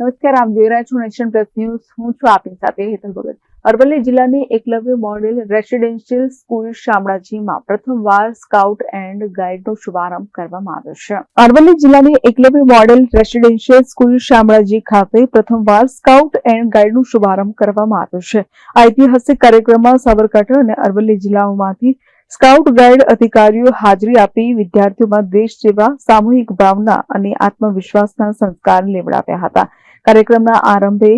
નમસ્કાર, આપ જોઈ રહ્યા છો નેશન પ્લસ ન્યૂઝ. હું છું આપની સાથે હેતલ ભગત. અરવલ્લી જિલ્લાની એકલવ્ય મોડેલ રેસિડેન્શિયલ સ્કૂલ શામળાજીમાં પ્રથમવાર સ્કાઉટ એન્ડ ગાઈડનો શુભારંભ કરવામાં આવ્યો છે. અરવલ્લી જિલ્લાની Eklavya model residential school Shamlaji ખાતે પ્રથમવાર સ્કાઉટ એન્ડ ગાઈડનો શુભારંભ કરવામાં આવ્યો છે. ઐતિહાસિક કાર્યક્રમમાં સાબરકાંઠા અને અરવલ્લી જિલ્લાઓમાંથી સ્કાઉટ ગાઈડ અધિકારીઓ હાજરી આપી વિદ્યાર્થીઓમાં દેશ સેવા, સામૂહિક ભાવના અને આત્મવિશ્વાસના સંસ્કાર લેવડાવ્યા હતા. કાર્યક્રમના આરંભે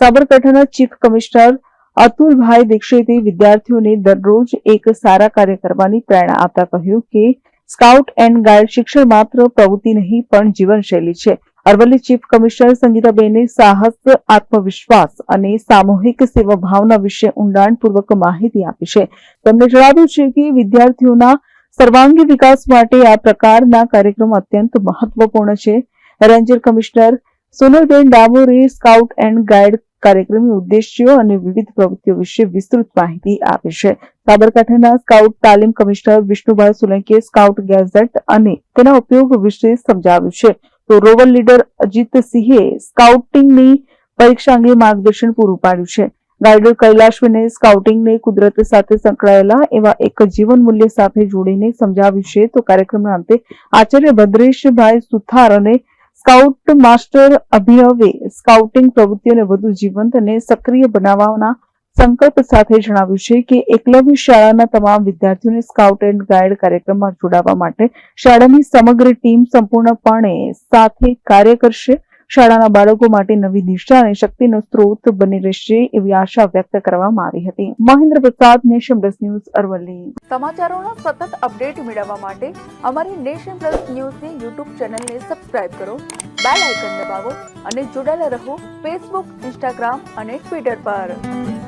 સાબરકાંઠાના ચીફ કમિશનર અતુલભાઈ દીક્ષિતે વિદ્યાર્થીઓને દરરોજ એક સારા કાર્ય કરવાની પ્રેરણા આપતા કહ્યું કે સ્કાઉટ એન્ડ ગાઈડ શિક્ષણ માત્ર પ્રવૃત્તિ નહીં, પણ જીવનશૈલી છે. અરવલ્લી ચીફ કમિશનર સંગીતાબેને સાહસ, આત્મવિશ્વાસ અને સામૂહિક સેવા ભાવના વિશે ઊંડાણપૂર્વક માહિતી આપી છે. તેમણે જણાવ્યું છે કે વિદ્યાર્થીઓના સર્વાંગી વિકાસ માટે આ પ્રકારના કાર્યક્રમ અત્યંત મહત્વપૂર્ણ છે. રેન્જર કમિશનર સોનલબેન ડામોરે સ્કાઉટ એન્ડ ગાઈડ કાર્યક્રમના ઉદ્દેશ્યો અને વિવિધ પ્રવૃત્તિઓ વિશે વિસ્તૃત માહિતી આપી છે. સાબરકાંઠાના સ્કાઉટ તાલીમ કમિશનર વિષ્ણુભાઈ સોલંકીએ સ્કાઉટ ગેઝેટ અને તેના ઉપયોગ વિશે સમજાવ્યું છે. તો રોવર લીડર અજીતસિંહે સ્કાઉટિંગની પરીક્ષા અંગે માર્ગદર્શન પૂરું પાડ્યું છે. ગાઈડર કૈલાશવીને સ્કાઉટિંગને કુદરત સાથે સંકળાયેલા એવા એક જીવન મૂલ્ય સાથે જોડીને સમજાવ્યું છે. તો કાર્યક્રમના અંતે આચાર્ય ભદ્રેશભાઈ સુથાર અને સ્કાઉટ માસ્ટર અભિનવે સ્કાઉટિંગ પ્રવૃત્તિઓને વધુ જીવંત અને સક્રિય બનાવવાના સંકલ્પ સાથે જણાવ્યું છે કે એકલવ્ય શાળાના તમામ વિદ્યાર્થીઓને સ્કાઉટ એન્ડ ગાઈડ કાર્યક્રમમાં જોડાવા માટે શાળાની સમગ્ર ટીમ સંપૂર્ણપણે સાથે કાર્ય કરશે. શાળાના બાળકો માટે નવી દિશા અને શક્તિનો સ્ત્રોત બની રહેશે એવી આશા વ્યક્ત કરવામાં આવી હતી. Mahendra Prasad nation plus news Aravalli. સમાચારોનો સતત અપડેટ મેળવવા માટે અમારી નેશન પ્લસ ન્યૂઝની યુટ્યુબ ચેનલને સબસ્ક્રાઇબ કરો, બેલ આઇકન દબાવો અને જોડાયેલા રહો ફેસબુક, ઇન્સ્ટાગ્રામ અને ટ્વિટર પર.